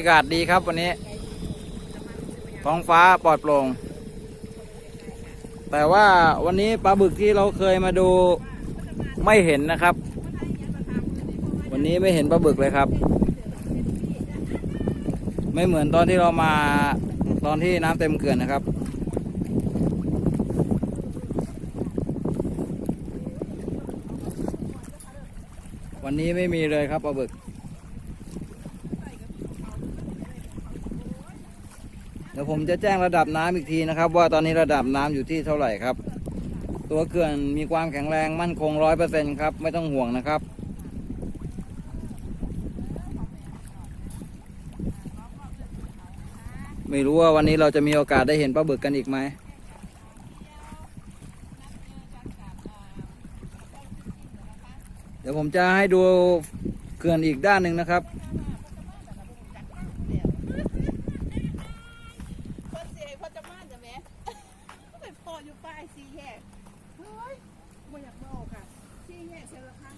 ยากาศดีครับวันนี้ ท้องฟ้าปลอดโปร่ง แต่ว่าวันนี้ปลาบึกที่เราเคยมาดูไม่เห็นนะครับ วันนี้ไม่เห็นปลาบึกเลยครับ ไม่เหมือนตอนที่เรามาตอนที่น้ำเต็มเขื่อนนะครับวันนี้ไม่มีเลยครับปลาบึก เดี๋ยว ผมจะแจ้งระดับน้ำอีกทีนะครับ ว่าตอนนี้ระดับน้ำอยู่ที่เท่าไหร่ครับ ตัวเขื่อนมีความแข็งแรงมั่นคงร้อยเปอร์เซ็นครับ ไม่ต้องห่วงนะครับไม่รู้ว่าวันนี้เราจะมีโอกาสได้เห็นปลาบึกกันอีกไหม เดี๋ยวผมจะให้ดูเขื่อนอีกด้านหนึ่งนะครับ คนเสีย พอจะมาจะแม่ไปพออยู่ป้ายสี่แยกเฮ้ยไม่อยากบอกค่ะสี่แยกเชียวละครั้ง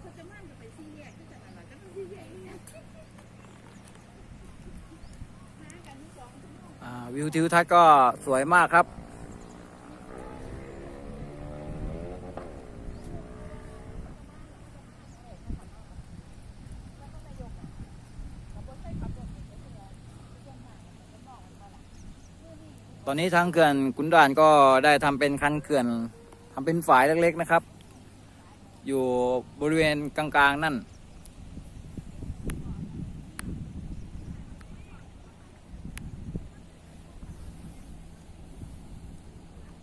พอจะมาจะไปสี่แยกก็จะอะไรก็ต้องสี่แยกเนี่ยวิวทิวทัศน์ก็สวยมากครับ อนนี้ทางเขื่อนกุนด่านก็ได้ทำเป็นคันเขื่อนทำเป็นฝายเล็กๆนะครับ อยู่บริเวณกลางๆนั่น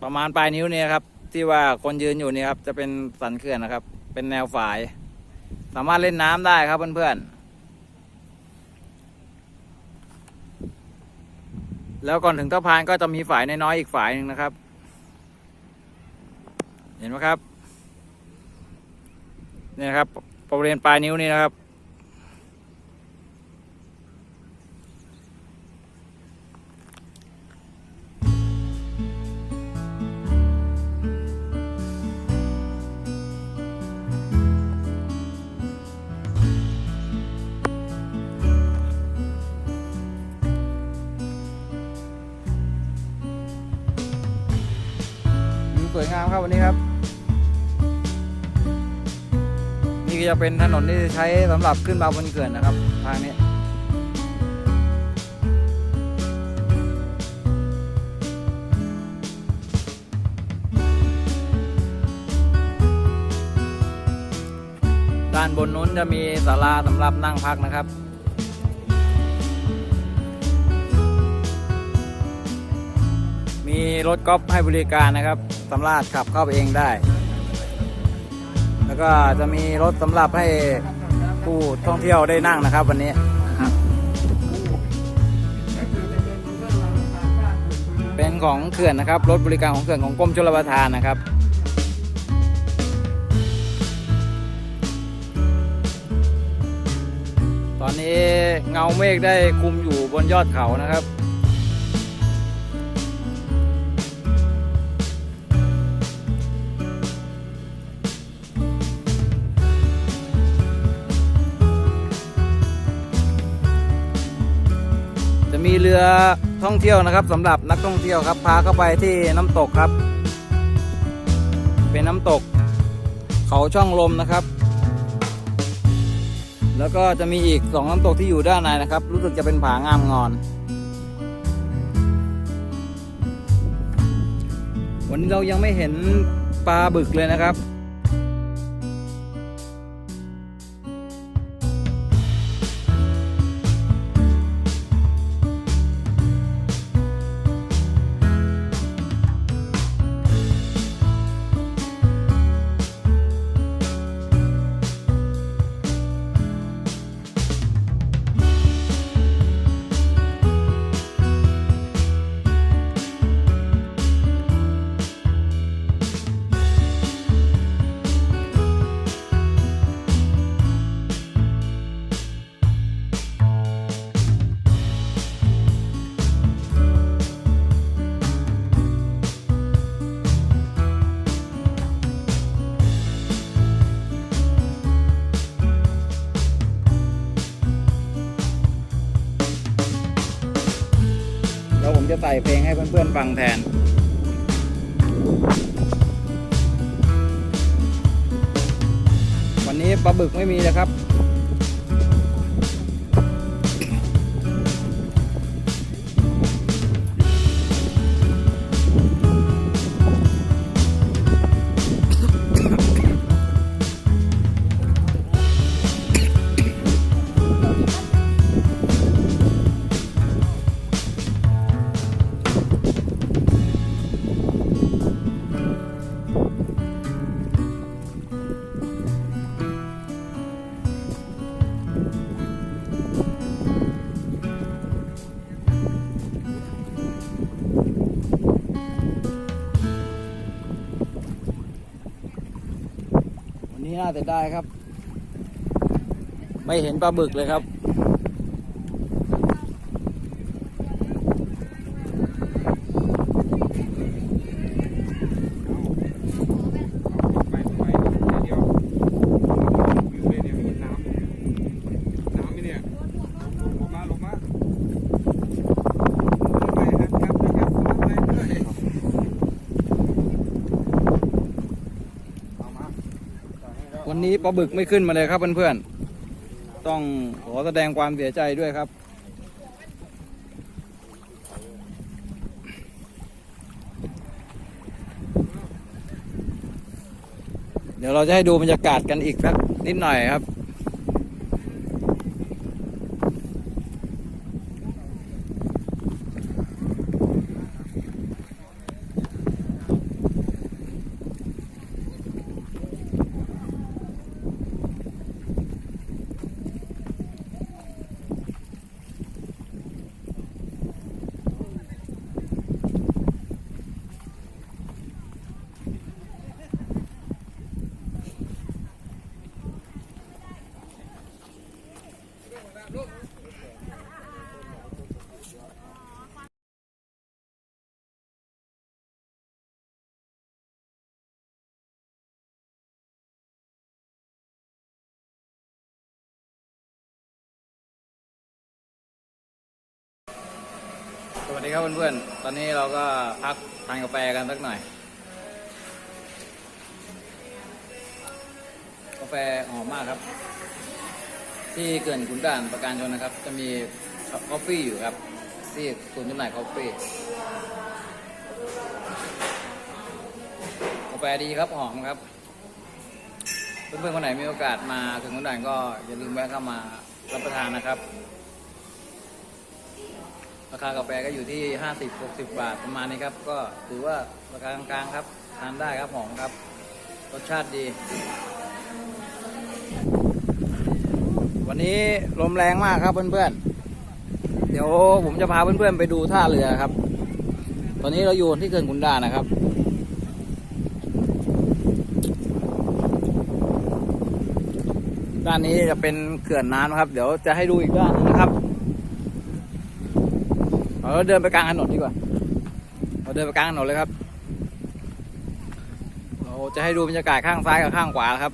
ประมาณปลายนิ้วเนี่ยครับ ที่ว่าคนยืนอยู่นี่ครับจะเป็นสันเขื่อนนะครับ เป็นแนวฝาย สามารถเล่นน้ำได้ครับเพื่อนๆ แล้วก่อนถึงเต้าพานก็จะมีฝายน้อยๆอีกฝายหนึ่งนะครับ เห็นไหมครับ เนี่ยครับบริเวณปลายนิ้วนี่นะครับ วิวสวยงามครับวันนี้ครับ นี่ก็จะเป็นถนนที่ใช้สำหรับขึ้นมาบนเขื่อนนะครับ ทางนี้ด้านบนนู้นจะมีศาลาสำหรับนั่งพักนะครับมีรถกอล์ฟให้บริการนะครับ สำรับขับเข้าไปเองได้ แล้วก็จะมีรถสำหรับให้ผู้ท่องเที่ยวได้นั่งนะครับ วันนี้เป็นของเขื่อนนะครับ รถบริการของเขื่อนของกรมชลประทานนะครับตอนนี้เงาเมฆได้คุมอยู่บนยอดเขานะครับ รือท่องเที่ยวนะครับสำหรับนักท่องเที่ยวครับ พาเข้าไปที่น้ำตกครับ เป็นน้ำตก เขาช่องลมนะครับ แล้วก็จะมีอีกสองน้ำตกที่อยู่ด้านในนะครับ รู้สึกจะเป็นผางามงอน วันนี้เรายังไม่เห็นปลาบึกเลยนะครับ จะใส่เพลงให้เพื่อนๆฟังแทน วันนี้ปลาบึกไม่มีนะครับ นี้น่าจะได้ครับ ไม่เห็นปลาบึกเลยครับ ไปไปเดียววิวเลยเนี่ยมีน้ำน้ำไหมเนี่ยลงมาลงมาไปครับครับครับไปเลยเอามา วั นี้ปลาบึกไม่ขึ้นมาเลยครับเพื่อนๆ ต้องขอแสดงความเสียใจด้วยครับ เดี๋ยวเราจะให้ดูบรรยากาศกันอีกสักนิดหน่อยครับ สวัสดีครับเพื่อนๆ ตอนนี้เราก็พักทานกาแฟกันสักหน่อย กาแฟหอมมากครับ ที่เกินขุนด่านประการชนนะครับ จะมีกาแฟอยู่ครับ ที่ศูนย์จำหน่ายกาแฟกาแฟดีครับหอมครับ เพื่อนๆคนไหนมีโอกาสมาถึงขุนด่านก็อย่าลืมแวะเข้ามารับประทานนะครับ ราคากาแฟก็อยู่ที่ 50 60 บาทประมาณนี้ครับ ก็ถือว่าราคากลางๆครับ ทานได้ครับหอมครับ รสชาติดี วันนี้ลมแรงมากครับเพื่อนๆ เดี๋ยวผมจะพาเพื่อนๆไปดูท่าเรือครับ ตอนนี้เราอยู่ที่เขื่อนขุนด่านนะครับด้านนี้จะเป็นเขื่อนน้ำครับ เดี๋ยวจะให้ดูอีกด้านนะครับ เราเดินไปกลางถนนดีกว่า เราเดินไปกลางถนนเลยครับ เราจะให้ดูบรรยากาศข้างซ้ายกับข้างขวาครับ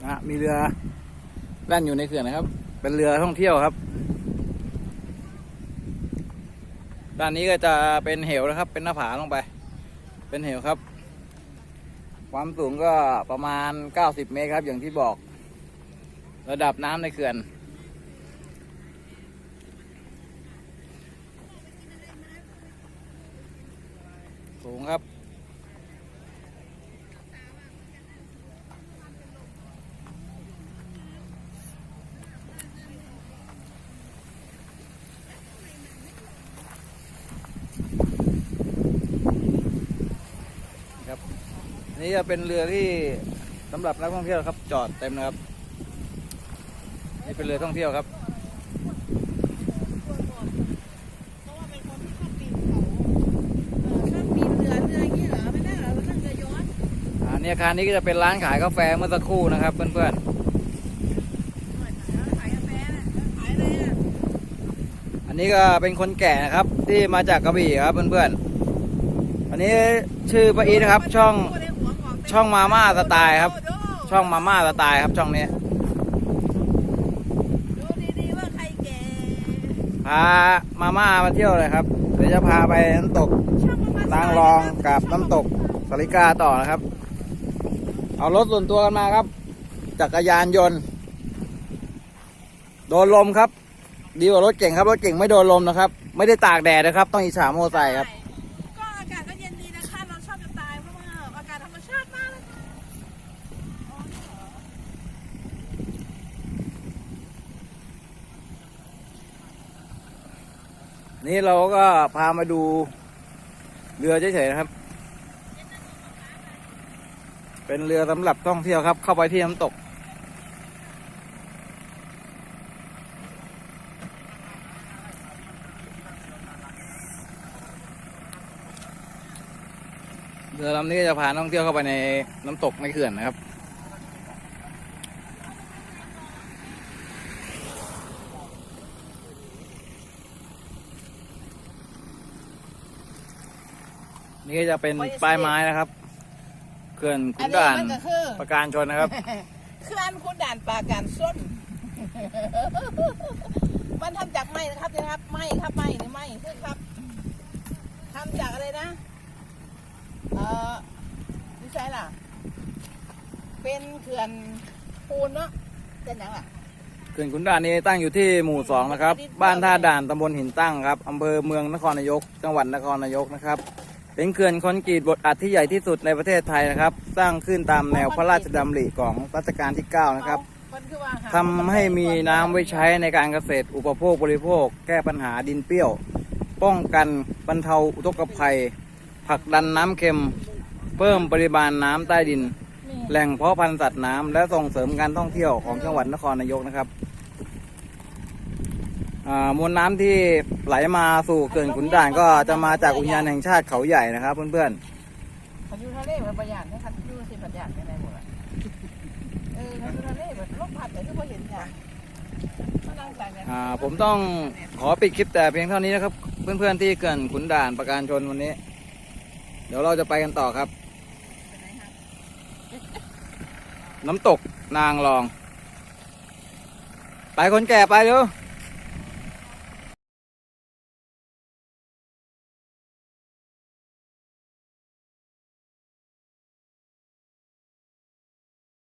นะฮะมีเรือแล่นอยู่ในเขื่อนนะครับ เป็นเรือท่องเที่ยวครับ ด้านนี้ก็จะเป็นเหวนะครับ เป็นหน้าผาลงไป เป็นเหวครับ ความสูงก็ประมาณ 90 เมตรครับ อย่างที่บอก ระดับน้ำในเขื่อน สูงครับครับนี่จะเป็นเรือที่สำหรับนักท่องเที่ยวครับ จอดเต็มนะครับ นี่เป็นเรือท่องเที่ยวครับเพราะว่าเป็นคนที่ชอบปีนเขาเออชอบปีนเรือเรืออย่างนี้เหรอไม่ได้เหรอเรานั่งเรือย้อนอ่าเนี่ยอาคารนี้ก็จะเป็นร้านขายกาแฟเมื่อสักครู่นะครับ เพื่อนขายกาแฟน่ะขายอะไรอะๆอันนี้ก็เป็นคนแก่นะครับ ที่มาจากกระบี่ครับ เพื่อนๆ อันนี้ชื่อป้าอีทนะครับ ช่องช่องมาม่าสไตล์ครับ ช่องมาม่าสไตล์ครับช่องนี้ามาม่ามาเที่ยวเลยครับ เดี๋ยวจะพาไปน้ำตกนางรองกับน้ำตกสลิกาต่อนะครับ เอารถส่วนตัวกันมาครับ จักรยานยนต์ โดนลมครับ ดีกว่ารถเก่งครับ รถเก่งไม่โดนลมนะครับ ไม่ได้ตากแดดนะครับ ต้องอิจฉาโมอไซค์ครับ ก็อากาศก็เย็นดีนะคะ เราชอบจะตายเพราะว่าอากาศธรรมชาติมากเลยค่ะอ๋อเหรอ นี่เราก็พามาดูเรือเฉยๆนะครับ เป็นเรือสำหรับท่องเที่ยวครับ เข้าไปที่น้ำตก เรือลำนี้จะพาท่องเที่ยวเข้าไปในน้ำตกในเขื่อนนะครับ นี่ก็จะเป็นป้ายไม้นะครับเขื่อนขุนด่านอันนี้มันก็คือประการชนนะครับเคลื่อนคุณด่านปราการส้นมันทำจากไม้นะครับนะครับไม้ครับไม้นี่ไม้คือครับทำจากอะไรนะเอ่อนี่ใช่ล่ะ เป็นเขื่อนปูนเนาะเป็นหยังล่ะเขื่อนขุนด่านนี้ตั้งอยู่ที่หมู่สองนะครับ บ้านท่าด่านตำบลหินตั้งครับอำเภอเมืองนครนายก จังหวัดนครนายกนะครับ เป็นเขื่อนคอนกรีตบดอัดที่ใหญ่ที่สุดในประเทศไทยนะครับ สร้างขึ้นตามแนวพระราชดำริของรัชกาลที่ 9 นะครับเอามันคือว่าหาทำให้มีน้ำไว้ใช้ในการเกษตรอุปโภคบริโภค แก้ปัญหาดินเปรี้ยว ป้องกันบรรเทาอุทกภัยผลักดันน้ำเค็ม เพิ่มปริมาณน้ำใต้ดิน แหล่งเพาะพันธุ์สัตว์น้ำและส่งเสริมการท่องเที่ยวของจังหวัดนครนายกนะครับ มวลน้ำที่ไหลมาสู่เขื่อนขุนด่านก็จะมาจากอุทยานแห่งชาติเขาใหญ่นะครับ เพื่อนเขาอยู่ทะเลแบบประหยัดนะครับอยู่สิประหยัดไม่ได้หมดอะเออเขาอยู่ทะเลแบบลมพัดแต่ที่พอเห็นอย่างเขานั่งใส่เนี่ยๆอ่าผมต้องขอปิดคลิปแต่เพียงเท่านี้นะครับ เพื่อนๆที่เขื่อนขุนด่านประการชนวันนี้ เดี๋ยวเราจะไปกันต่อครับ น้ำตกนางรอง ไปคนแก่ไปเร็วไ